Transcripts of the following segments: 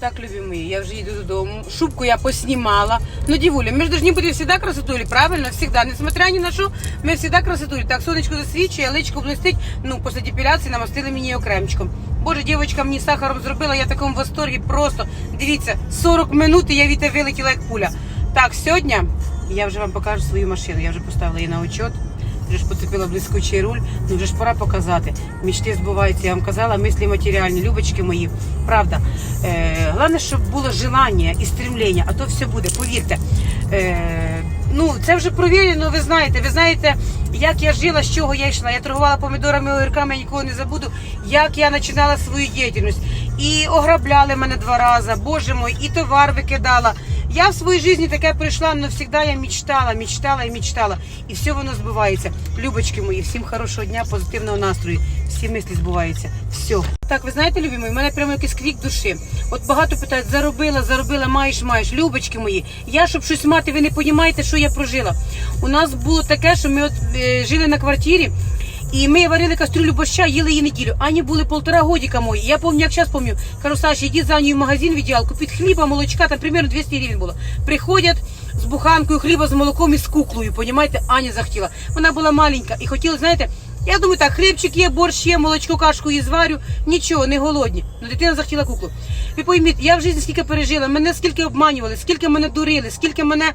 Так, любі я вже йду додому. Шубку я поснімала. Ну, дівуля, ми ж должны бути завжди красотулі, правильно? Всегда. Несмотря ні на що, ми завжди красотулі. Так, сонечко засвічує, личко блистить. Ну, після депіляції намастили мені окремчиком. Боже, дівчинка мені сахаром зробила, я в такому восторгі просто. Дивіться, 40 минут і я тебе вилетіла як пуля. Так, сьогодні я вже вам покажу свою машину. Я вже поставила її на учет. Вже ж поцепила блискучий руль, ну вже ж пора показати. Мічти збуваються, я вам казала, мислі матеріальні, любочки мої. Правда. Е, головне, щоб було желання і стремлення, а то все буде, повірте. Е, ну, це вже провірено, ви знаєте. Ви знаєте, як я жила, з чого я йшла. Я торгувала помідорами, огірками, я нікого не забуду, як я починала свою діяльність. І ограбляли мене два рази, боже мой, і товар викидала. Я в своїй житті таке прийшла, але завжди я мечтала, мечтала і мечтала. І все воно збувається. Любочки мої, всім хорошого дня, позитивного настрою. Всі мислі збуваються. Все. Так, ви знаєте, любі мої, в мене прямо якийсь крік душі. От багато питають, заробила, заробила, маєш, маєш. Любочки мої. Я, щоб щось мати, ви не розумієте, що я прожила. У нас було таке, що ми от е, жили на квартирі. І ми варили кастрюлю борща, їли її неділю. Ані були полтора годика мої. Я пам'ятаю, як зараз пам'ятаю. Кажу, Саша, йди за нею в магазин в ідеал, купіть хліба, молочка, там примерно 200 гривень було. Приходять з буханкою хліба з молоком і з куклою. Понімаєте, Аня захотіла. Вона була маленька і хотіла, знаєте, я думаю, так, хлібчик є, борщ є, молочко, кашку її зварю, нічого, не голодні. Ну дитина захотіла куклу. Ви пойміть, я в житті скільки пережила, мене скільки обманювали, скільки мене дурили, скільки мене.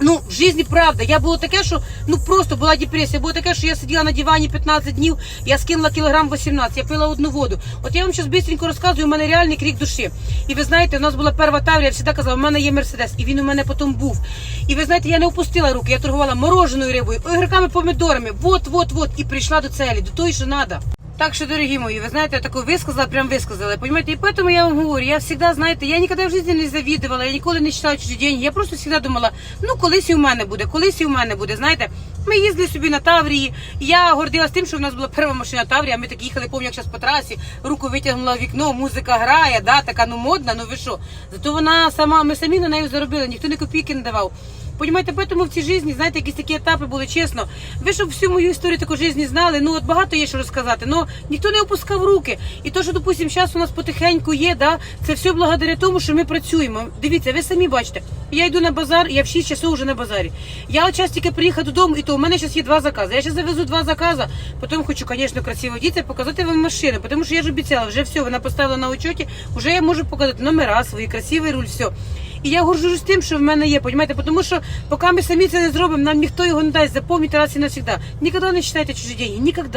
Ну, в житті правда. Я було таке, що ну просто була депресія. Було таке, що я сиділа на дивані 15 днів, я скинула кілограм 18, я пила одну воду. От я вам зараз швидко розказую, у мене реальний крік душі. І ви знаєте, у нас була перша таврія, я завжди казала, у мене є мерседес, і він у мене потім був. І ви знаєте, я не опустила руки, я торгувала мороженою рибою, огірками, помідорами. Вот, вот, вот. І прийшла до цілі, до тої, що треба. Так що, дорогі мої, ви знаєте, я таку висказала, прям висказала. Понимаете? І поэтому я вам говорю, я завжди, знаєте, я ніколи в житті не завідувала, я ніколи не читала чужі деньги. Я просто завжди думала, ну колись і в мене буде, колись і в мене буде. Знаєте, ми їздили собі на Таврії. Я гордилась тим, що в нас була перша машина Таврія. Ми так їхали, пам'ятаю, як зараз по трасі, руку витягнула в вікно, музика грає, да, така ну модна, ну ви що? Зато вона сама, ми самі на неї заробили, ніхто ні копійки не давав. Понімаєте, поэтому в цій житті, знаєте, якісь такі етапи були чесно. Ви щоб всю мою історію таку житті знали, ну от багато є що розказати, але ніхто не опускав руки. І то, що, допустим, зараз у нас потихеньку є, да, це все благодаря тому, що ми працюємо. Дивіться, ви самі бачите, я йду на базар, я в 6 часов вже на базарі. Я час тільки приїхала додому, і то у мене зараз є два закази. Я зараз завезу два закази, потім хочу, звісно, красиво діти, показати вам машину, тому що я ж обіцяла, вже все, вона поставила на учеті, вже я можу показати номера свої, красивий руль, все. І я горжусь тим, що в мене є, понімаєте? Тому що поки ми самі це не зробимо, нам ніхто його не дасть. Запам'ятайте раз і навсегда. Ніколи не читайте чужі деньги, ніколи.